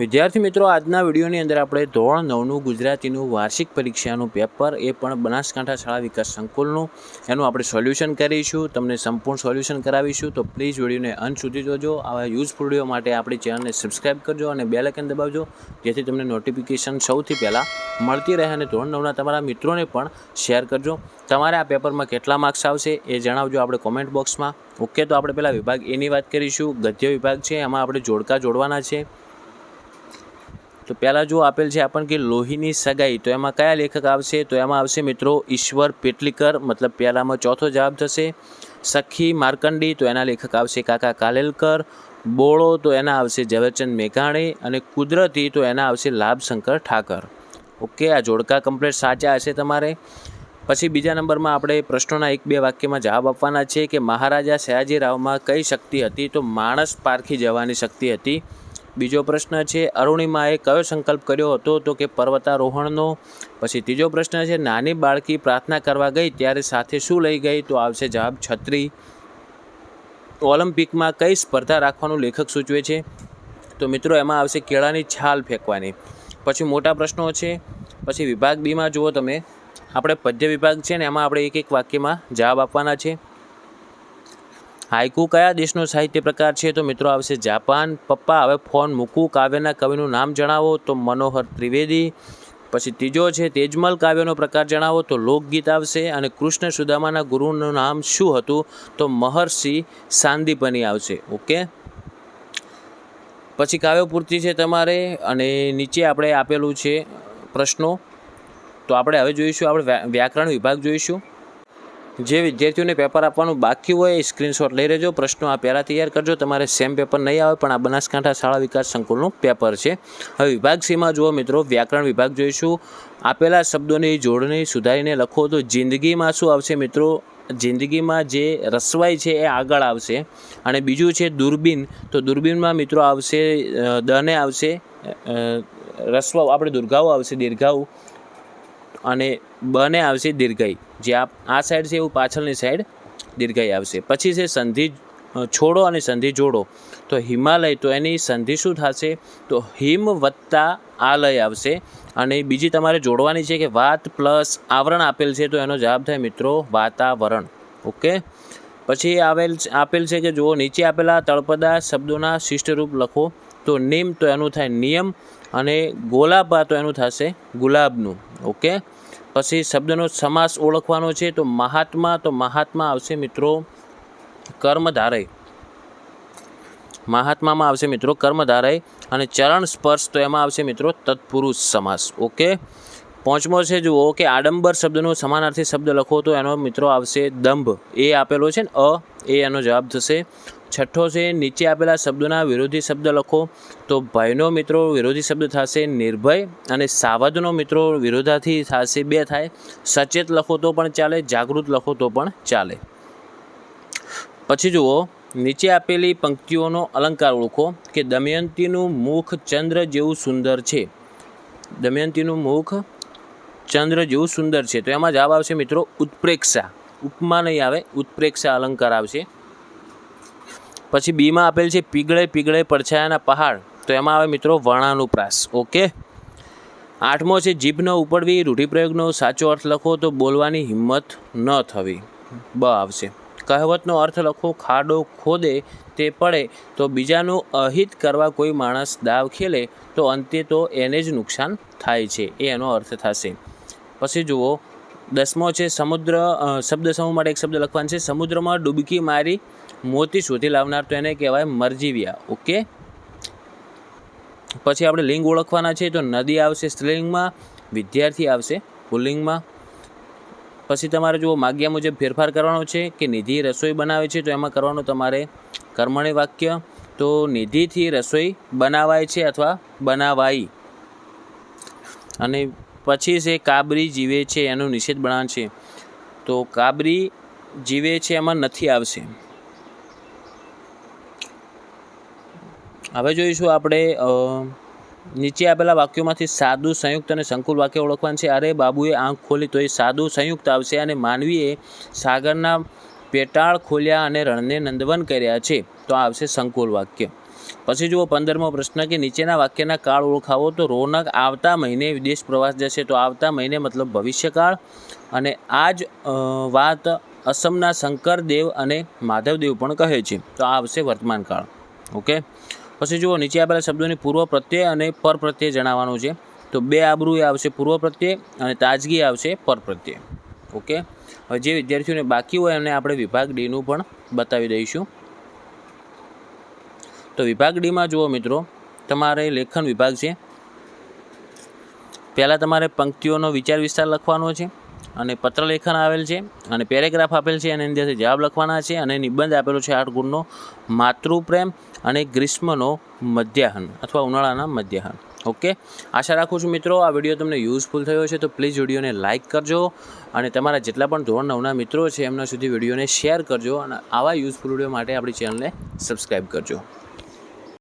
વિદ્યાર્થી મિત્રો, આજના વિડીયોની અંદર આપણે ધોરણ નવનું ગુજરાતીનું વાર્ષિક પરીક્ષાનું પેપર, એ પણ બનાસકાંઠા શાળા વિકાસ સંકુલનું. એનું આપણે સોલ્યુશન કરીશું, તમને સંપૂર્ણ સોલ્યુશન કરાવીશું. તો પ્લીઝ વિડીયોને અંત સુધી જોજો. આવા યુઝફુલ વીડિયો માટે આપણી ચેનલને સબસ્ક્રાઇબ કરજો અને બે લાઇકન દબાવજો, જેથી તમને નોટિફિકેશન સૌથી પહેલાં મળતી રહે અને ધોરણ નવના તમારા મિત્રોને પણ શેર કરજો. તમારે આ પેપરમાં કેટલા માર્ક્સ આવશે એ જણાવજો આપણે કોમેન્ટ બોક્સમાં ઓકે તો આપણે પહેલાં વિભાગ એની વાત કરીશું. ગદ્ય વિભાગ છે, એમાં આપણે જોડકા જોડવાના છે. તો પહેલાં જો આપેલ છે આપણને કે લોહીની સગાઈ, તો એમાં કયા લેખક આવશે? તો એમાં આવશે મિત્રો ઈશ્વર પેટલીકર, મતલબ પહેલામાં ચોથો જવાબ થશે. સખી માર્કંડી, તો એના લેખક આવશે કાકા કાલેલકર. બોળો, તો એના આવશે ઝવેરચંદ મેઘાણી. અને કુદરતી, તો એના આવશે લાભશંકર ઠાકર. ઓકે આ જોડકા કમ્પ્લેટ સાચા હશે તમારે. પછી બીજા નંબરમાં આપણે પ્રશ્નોના એક બે વાક્યમાં જવાબ આપવાના છે કે મહારાજા સયાજીરાવમાં કઈ શક્તિ હતી? તો માણસ પારખી જવાની શક્તિ હતી. બીજો પ્રશ્ન છે, અરુણિમાએ કયો સંકલ્પ કર્યો હતો તો કે પર્વતારોહણનો? પછી ત્રીજો પ્રશ્ન છે, નાની બાળકી પ્રાર્થના કરવા ગઈ ત્યારે સાથે શું લઈ ગઈ? તો આવશે જવાબ છત્રી. ઓલિમ્પિકમાં કઈ સ્પર્ધા રાખવાનું લેખક સૂચવે છે? તો મિત્રો, એમાં આવશે કેળાની છાલ ફેંકવાની. પછી મોટા પ્રશ્નો છે, પછી વિભાગ બીમાં જુઓ તમે. આપણે પદ્ય વિભાગ છે ને, એમાં આપણે એક એક વાક્યમાં જવાબ આપવાના છે. હાઇકુ કયા દેશનો સાહિત્ય પ્રકાર છે? તો મિત્રો આવશે જાપાન. પપ્પા, હવે ફોન મૂકું. કાવ્યના કવિનું નામ જણાવો. તો મનોહર ત્રિવેદી. પછી ત્રીજો છે, તેજમલ કાવ્યનો પ્રકાર જણાવો. તો લોકગીત આવશે. અને કૃષ્ણ સુદામાના ગુરુનું નામ શું હતું? તો મહર્ષિ સાંદીપની આવશે. ઓકે? પછી કાવ્ય પૂર્તિ છે તમારે. અને નીચે આપણે આપેલું છે પ્રશ્નો. તો આપણે હવે જોઈશું, આપણે વ્યાકરણ વિભાગ જોઈશું. જે વિદ્યાર્થીઓને પેપર આપવાનું બાકી હોય એ સ્ક્રીનશોટ લઈ લેજો. પ્રશ્નો આ પહેલાં તૈયાર કરજો. તમારે સેમ પેપર નહીં આવે, પણ આ બનાસકાંઠા શાળા વિકાસ સંકુલનું પેપર છે. હવે વિભાગ સીમાં જુઓ મિત્રો, વ્યાકરણ વિભાગ જોઈશું. આપેલા શબ્દોની જોડણી સુધારીને લખો તો જિંદગીમાં શું આવશે મિત્રો? જિંદગીમાં જે રસવાઈ છે એ આગળ આવશે. અને બીજું છે દૂરબીન. તો દૂરબીનમાં મિત્રો આવશે દને આવશે રસવાઓ આપણે દુર્ગાઓ આવશે, દીર્ઘાઓ. અને બને આવશે દીર્ઘઈ. જે આ આ સાઈડ છે, એવું પાછળની સાઈડ દીર્ઘઈ આવશે. પછી છે, સંધિ છોડો અને સંધિ જોડો. તો હિમાલય, તો એની સંધિ શું થશે? તો હિમ વત્તા આલય આવશે. અને બીજી તમારે જોડવાની છે કે વાત પ્લસ આવરણ આપેલ છે, તો એનો જવાબ થાય મિત્રો વાતાવરણ. ઓકે? પછી આવેલ આપેલ છે કે જુઓ, નીચે આપેલા તળપદા શબ્દોના શિષ્ટરૂપ લખો. તો નિમ, તો એનું થાય નિયમ. અને ગોલાબા તો એનું થશે ગુલાબનું, ઓકે? પછી શબ્દનો સમાસ ઓળખવાનો છે, તો મહાત્મા તો મહાત્મા આવશે મિત્રો કર્મધારય. મહાત્મામાં આવશે મિત્રો કર્મધારય અને ચરણ સ્પર્શ તો એમાં આવશે મિત્રો તત્પુરુષ સમાસ, ઓકે? પાંચમો છે, જુઓ કે આડંબર શબ્દનો સમાનાર્થી શબ્દ લખો તો એનો મિત્રો આવશે દંભ. એ આપેલો છે ને, અ, એ એનો જવાબ થશે. છઠ્ઠો છે, નીચે આપેલા શબ્દોના વિરોધી શબ્દ લખો તો ભયનો મિત્રો વિરોધી શબ્દ થશે, નિર્ભય અને સાવધનો મિત્રો વિરોધાથી થશે, બે થાય. સચેત લખો તો પણ ચાલે, જાગૃત લખો તો પણ ચાલે. પછી જુઓ, નીચે આપેલી પંક્તિઓનો અલંકાર ઓળખો કે દમયંતીનું મુખ ચંદ્ર જેવું સુંદર છે. દમયંતીનું મુખ ચંદ્ર જેવું સુંદર છે. તો એમાં જવાબ આવશે મિત્રો ઉત્પ્રેક્ષા. ઉપમા નહીં આવે, ઉત્પ્રેક્ષા અલંકાર આવશે. પછી બીમાં આપેલ છે પીગળે પીગળે પડછાયાના પહાડ. તો એમાં આવે મિત્રો વર્ણાનુપ્રાસ. ઓકે? આઠમો છે જીભ ન ઉપડવી, રૂઢિપ્રયોગનો સાચો અર્થ લખો તો બોલવાની હિંમત ન થવી. બ આવશે. કહેવતનો અર્થ લખો, ખાડો ખોદે, તે પડે, તો બીજાનું અહિત કરવા કોઈ માણસ દાવ ખેલે, તો અંતે તો એને જ નુકસાન થાય છે. એ એનો અર્થ થશે. પછી જુઓ, દસમો છે સમુદ્ર શબ્દ સમૂહ માટે એક શબ્દ લખવાનો છે. સમુદ્રમાં ડૂબકી મારી મોતી શોધી લાવનાર તો એને કહેવાય મરજીવિયા. ઓકે પછી આપણે લિંગ ઓળખવાના છે તો નદી આવશે સ્ત્રીલિંગમાં, વિદ્યાર્થી આવશે પુલ્લિંગમાં. પછી તમારે જુઓ, માગ્યા મુજબ ફેરફાર કરવાનો છે કે નિધિ રસોઈ બનાવે છે તો એમાં કરવાનું તમારે કર્મણી વાક્ય. તો નિધિથી રસોઈ બનાવાય છે અથવા બનાવાઈ. અને પછી છે કાબરી જીવે છે, એનું નિષેધ બણાણ છે. તો કાબરી જીવે છે, એમાં નથી આવશે. હવે જોઈશું આપણે નીચે આપેલા વાક્યોમાંથી સાદું, સંયુક્ત અને સંકુલ વાક્ય ઓળખવાનું છે. અરે બાબુએ આંખ ખોલી તો એ સાદું, સંયુક્ત આવશે અને માનવીએ સાગરના પેટાળ ખોલ્યા અને રણને નંદવન કર્યા છે. તો આવશે સંકુલ વાક્ય. પછી જુઓ પંદરમો પ્રશ્ન કે નીચેના વાક્યના કાળ ઓળખાવો તો રોનક આવતા મહિને વિદેશ પ્રવાસ જશે તો આવતા મહિને મતલબ ભવિષ્યકાળ. અને આ જ વાત અસમના શંકરદેવ અને માધવદેવ પણ કહે છે. તો આ આવશે વર્તમાન કાળ. ઓકે? પછી જુઓ નીચે આપેલા શબ્દોની પૂર્વ પ્રત્યય અને પર પ્રત્યય જણાવવાનું છે. તો બે આબરૂ એ આવશે પૂર્વ પ્રત્યય અને તાજગી આવશે પર પ્રત્યય. ઓકે? હવે જે વિદ્યાર્થીઓને બાકી હોય એમને આપણે વિભાગ ડીનું પણ બતાવી દઈશું. તો વિભાગ ડીમાં જુઓ મિત્રો, તમારે લેખન વિભાગ છે. પહેલાં તમારે પંક્તિઓનો વિચાર વિસ્તાર લખવાનો છે અને પત્રલેખન આવેલ છે અને પેરેગ્રાફ આપેલ છે અને એની જવાબ લખવાના છે અને નિબંધ આપેલો છે આઠ ગુણનો માતૃપ્રેમ અને ગ્રીષ્મનો મધ્યાહન અથવા ઉનાળાના મધ્યાહન. ઓકે? આશા રાખું છું મિત્રો, આ વીડિયો તમને યુઝફુલ થયો છે તો પ્લીઝ વિડીયોને લાઇક કરજો અને તમારા જેટલા પણ ધોરણ નવના મિત્રો છે એમના સુધી વિડીયોને શેર કરજો અને આવા યુઝફુલ વીડિયો માટે આપણી ચેનલને સબસ્ક્રાઈબ કરજો.